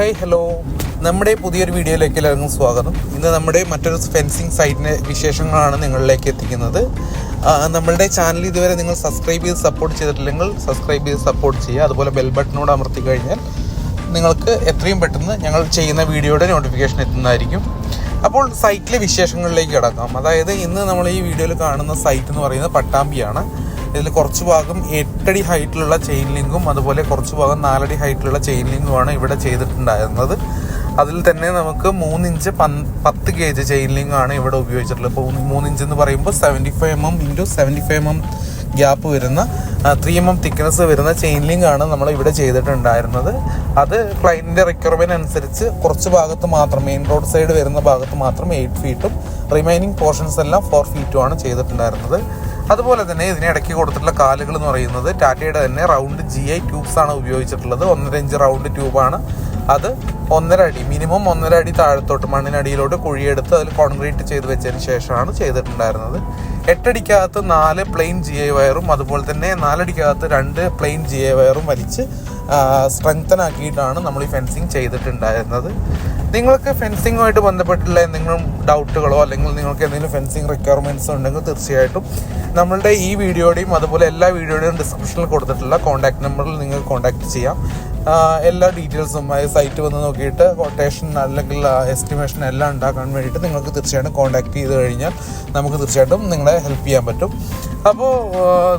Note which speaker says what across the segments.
Speaker 1: hey hello നമ്മുടെ പുതിയൊരു വീഡിയോയിലേക്ക് എല്ലാവർക്കും സ്വാഗതം ഇന്ന് നമ്മുടെ മറ്റൊരു ഫെൻസിങ് സൈറ്റിൻ്റെ വിശേഷങ്ങളാണ് നിങ്ങളിലേക്ക് എത്തിക്കുന്നത് നമ്മളുടെ ചാനൽ ഇതുവരെ നിങ്ങൾ സബ്സ്ക്രൈബ് ചെയ്ത് സപ്പോർട്ട് ചെയ്തിട്ടില്ലെങ്കിൽ സബ്സ്ക്രൈബ് ചെയ്ത് സപ്പോർട്ട് ചെയ്യുക അതുപോലെ ബെൽ ബട്ടനോട് അമർത്തി കഴിഞ്ഞാൽ നിങ്ങൾക്ക് എത്രയും പെട്ടെന്ന് ഞങ്ങൾ ചെയ്യുന്ന വീഡിയോയുടെ നോട്ടിഫിക്കേഷൻ എത്തുന്നതായിരിക്കും അപ്പോൾ സൈറ്റിലെ വിശേഷങ്ങളിലേക്ക് കിടക്കാം അതായത് ഇന്ന് നമ്മൾ ഈ വീഡിയോയിൽ കാണുന്ന സൈറ്റ് എന്ന് പറയുന്നത് പട്ടാമ്പിയാണ് ഇതിൽ കുറച്ച് ഭാഗം എട്ടടി ഹൈറ്റിലുള്ള ചെയിൻ ലിങ്കും അതുപോലെ കുറച്ച് ഭാഗം നാലടി ഹൈറ്റിലുള്ള ചെയിൻ ലിങ്കുമാണ് ഇവിടെ ചെയ്തിട്ടുണ്ടായിരുന്നത് അതിൽ തന്നെ നമുക്ക് മൂന്നിഞ്ച് പൻ പത്ത് കെ ജി ചെയിൻ ലിങ്കാണ് ഇവിടെ ഉപയോഗിച്ചിട്ടുള്ളത് ഇപ്പോൾ മൂന്നിഞ്ച് എന്ന് പറയുമ്പോൾ seventy five M M into seventy five M M gap വരുന്ന ത്രീ എം എം തിക്നെസ് വരുന്ന ചെയിൻ ലിങ്ക് ആണ് നമ്മൾ ഇവിടെ ചെയ്തിട്ടുണ്ടായിരുന്നത് അത് ക്ലൈൻറ്റിൻ്റെ റിക്വയർമെൻറ്റ് അനുസരിച്ച് കുറച്ച് ഭാഗത്ത് മാത്രം മെയിൻ റോഡ് സൈഡ് വരുന്ന ഭാഗത്ത് മാത്രം എയ്റ്റ് ഫീറ്റും റിമൈനിങ് പോർഷൻസ് എല്ലാം ഫോർ ഫീറ്റുമാണ് ചെയ്തിട്ടുണ്ടായിരുന്നത് അതുപോലെ തന്നെ ഇതിന് ഇടയ്ക്ക് കൊടുത്തിട്ടുള്ള കാലുകൾ എന്ന് പറയുന്നത് ടാറ്റയുടെ തന്നെ റൗണ്ട് ജി ഐ ട്യൂബ്സ് ആണ് ഉപയോഗിച്ചിട്ടുള്ളത് ഒന്നര ഇഞ്ച് റൗണ്ട് ട്യൂബാണ് അത് ഒന്നര അടി മിനിമം ഒന്നര അടി താഴത്തോട്ട് മണ്ണിനടിയിലോട്ട് കുഴിയെടുത്ത് അതിൽ കോൺക്രീറ്റ് ചെയ്ത് വെച്ചതിന് ശേഷമാണ് ചെയ്തിട്ടുണ്ടായിരുന്നത് എട്ടടിക്കകത്ത് നാല് പ്ലെയിൻ ജി എ വയറും അതുപോലെ തന്നെ നാലടിക്കകത്ത് രണ്ട് പ്ലെയിൻ ജി എ വയറും വലിച്ച് സ്ട്രെങ്തൻ ആക്കിയിട്ടാണ് നമ്മൾ ഈ ഫെൻസിങ് ചെയ്തിട്ടുണ്ടായിരുന്നത് നിങ്ങൾക്ക് ഫെൻസിങ്ങുമായിട്ട് ബന്ധപ്പെട്ടുള്ള എന്തെങ്കിലും ഡൗട്ടുകളോ അല്ലെങ്കിൽ നിങ്ങൾക്ക് എന്തെങ്കിലും ഫെൻസിങ് റിക്വയർമെൻറ്റ്സ് ഉണ്ടെങ്കിൽ തീർച്ചയായിട്ടും നമ്മളുടെ ഈ വീഡിയോയുടെയും അതുപോലെ എല്ലാ വീഡിയോയുടെയും ഡിസ്ക്രിപ്ഷനിൽ കൊടുത്തിട്ടുള്ള കോൺടാക്ട് നമ്പറിൽ നിങ്ങൾക്ക് കോൺടാക്ട് ചെയ്യാം എല്ലാ ഡീറ്റെയിൽസും സൈറ്റ് വന്ന് നോക്കിയിട്ട് കൊട്ടേഷൻ അല്ലെങ്കിൽ എസ്റ്റിമേഷൻ എല്ലാം ഉണ്ടാക്കാൻ വേണ്ടിയിട്ട് നിങ്ങൾക്ക് തീർച്ചയായിട്ടും കോൺടാക്ട് ചെയ്ത് കഴിഞ്ഞാൽ നമുക്ക് തീർച്ചയായിട്ടും നിങ്ങളെ ഹെൽപ്പ് ചെയ്യാൻ പറ്റും അപ്പോൾ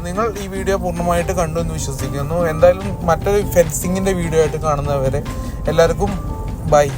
Speaker 1: നിങ്ങൾ ഈ വീഡിയോ പൂർണ്ണമായിട്ട് കണ്ടു എന്ന് വിശ്വസിക്കുന്നു എന്തായാലും മറ്റൊരു ഫെൻസിങ്ങിൻ്റെ വീഡിയോ ആയിട്ട് കാണുന്നവരെ എല്ലാവർക്കും ബൈ